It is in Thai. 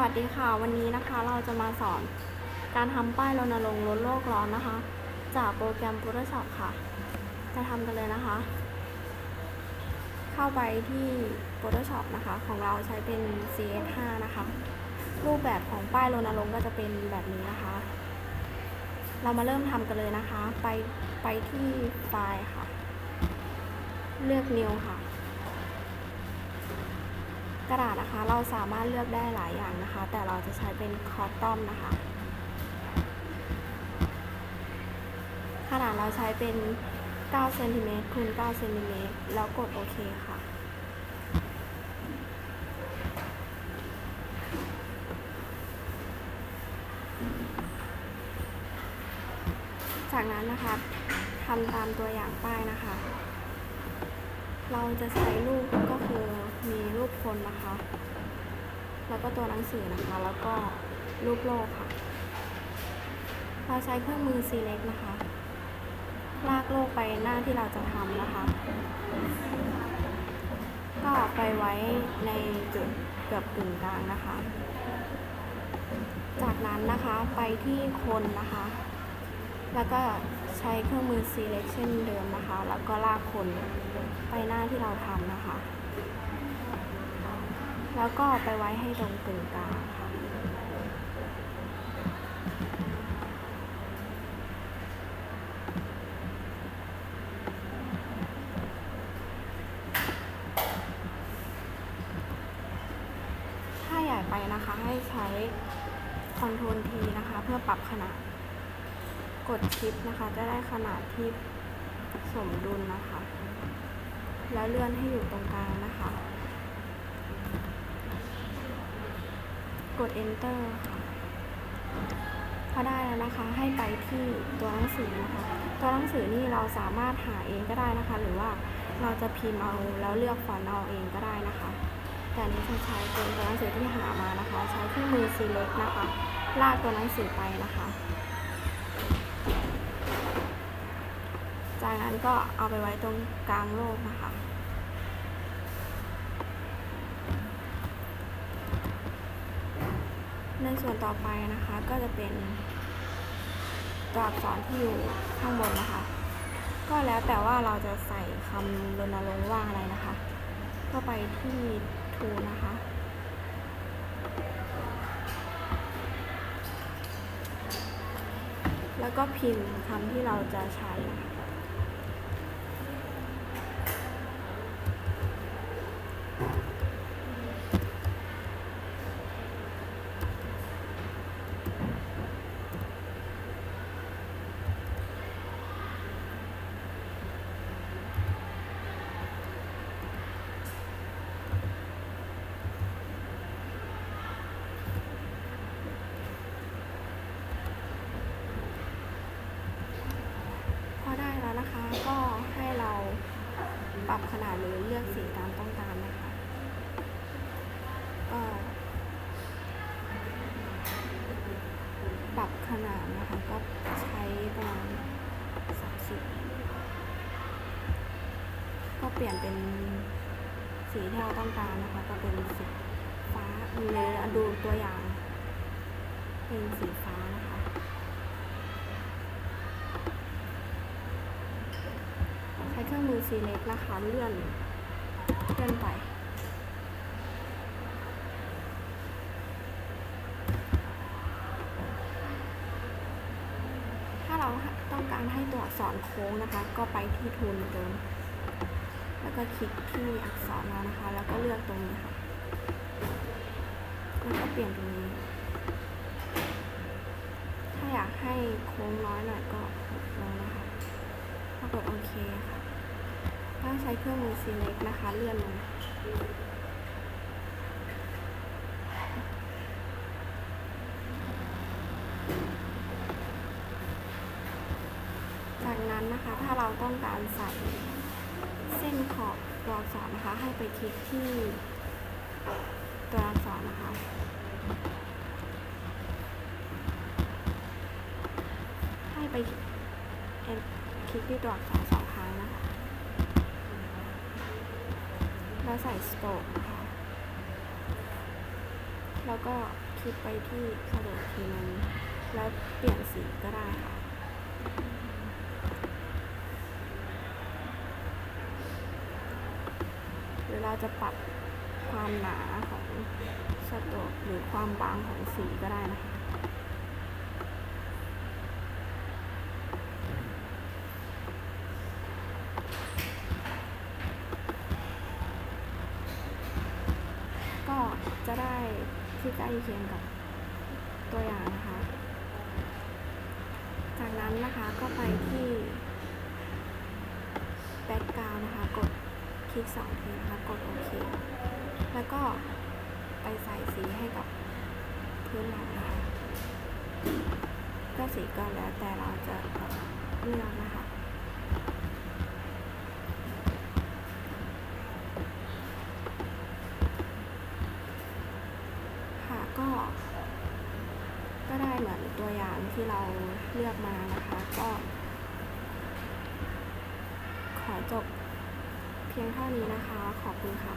วัสดีค่ะ วันนี้นะคะเราจะมาสอนการทำป้ายรณรงค์ลดโลกร้อนนะคะ จากโปรแกรม Photoshop ค่ะ จะทำกันเลยนะคะ เข้าไปที่ Photoshop นะคะ ของเราใช้เป็น CS5 นะคะ รูปแบบของป้ายรณรงค์ก็จะเป็นแบบนี้นะคะ เรามาเริ่มทำกันเลยนะคะ ไปไปที่ไฟล์ค่ะ เลือก New ค่ะ กระดาษนะคะ เราสามารถเลือกได้หลายอย่างนะคะ แต่เราจะใช้เป็นคอตตอมนะคะ ขนาดเราใช้เป็น9เซนติเมตรคูณ9เซนติเมตรแล้วกดโอเคค่ะ จากนั้นนะคะทำตามตัวอย่างป้ายนะคะ เราจะใช้รูปก็คือ มีรูปคนนะคะ แล้วก็ตัวหนังสือนะคะ แล้วก็รูปโลกค่ะ เราใช้เครื่องมือ select นะคะ ลากโลกไปหน้าที่เราจะทำนะคะ ก็ไปไว้ในจุดเกือบกึ่งกลางนะคะ จากนั้นนะคะไปที่คนนะคะ แล้วก็ใช้เครื่องมือ select เช่นเดิมนะคะ แล้วก็ลากคนไปหน้าที่เราทำนะคะ แล้วก็ไปไว้ให้ตรงกึ่งกลางค่ะ ถ้าใหญ่ไปนะคะให้ใช้ Ctrl T นะคะ เพื่อปรับขนาด กดชิปนะคะ จะได้ขนาดที่สมดุลนะคะ แล้วเลื่อนให้อยู่ตรงกลางนะคะ กด enter ค่ะพอได้แล้วนะคะ ให้ไปที่ตัวหนังสือนะคะ ตัวหนังสือนี่เราสามารถหาเองก็ได้นะคะ หรือว่าเราจะพิมพ์เอาแล้วเลือกฟอนต์เอาเองก็ได้นะคะ แต่อันนี้จะใช้เป็นตัวหนังสือที่หามานะคะ ใช้เครื่องมือ select นะคะ ลากตัวหนังสือไปนะคะ จากนั้นก็เอาไปไว้ตรงกลางโลกนะคะ ในส่วนต่อไปนะคะก็จะเป็นตัวอักษรที่อยู่ข้างบนนะคะ ก็แล้วแต่ว่าเราจะใส่คำรณรงค์ว่าอะไรนะคะก็ไปที่ทูนะคะแล้วก็พิมพ์คำที่เราจะใช้นะคะ พอได้แล้วนะคะ ก็ให้เรา ปรับขนาดหรือเลือกสีตามต้องการนะคะก็ปรับขนาดนะคะ ก็ใช้ประมาณ30ก็เปลี่ยนเป็นสีที่เราต้องการนะคะ ก็เป็นสีฟ้าเลยดูตัวอย่าง เป็นสีฟ้านะคะ ใช้ เมือ select นะคะเลื่อนเลื่อนไป ถ้าเราต้องการให้ตัวอักษรโค้งนะคะ ก็ไปที่ทูลเหมือนเดิมแล้วก็คลิกที่อักษรเรานะคะ แล้วก็เลือกตรงนี้ค่ะแล้วก็เปลี่ยนตรงนี้ ถ้าอยากให้โค้งน้อยหน่อยก็กดลงนะคะพอกดโอเคค่ะ ถ้าใช้เครื่องมือ select นะคะ เลื่อนลงจากนั้นนะคะ ถ้าเราต้องการใส่เส้นขอบตัวอักษรนะคะ ให้ไปคลิกที่ตัวอักษรนะคะให้ไปคลิกที่ตัวอักษรสองครั้งนะคะ แล้วใส่สโตกนะคะแล้วก็คลิกไปที่สะดวกทีนึงแล้วเปลี่ยนสีก็ได้ค่ะหรือเราจะปรับความหนาของสโตกหรือความบางของสีก็ได้นะคะ ก็จะได้ที่ใก ล้เคียงกับตัวอย่างนะคะ จากนั้นนะคะก็ไปที่แบ็กกราวนะคะ กดคลิกสองทีนะคะ กดโอเค แล้วก็ไปใส่สีให้กับพื้นหลังนะคะก็สีก็แล้วแต่เราจะเลือกนะคะ ที่เราเลือกมานะคะ ก็ ขอจบเพียงเท่านี้นะคะ ขอบคุณค่ะ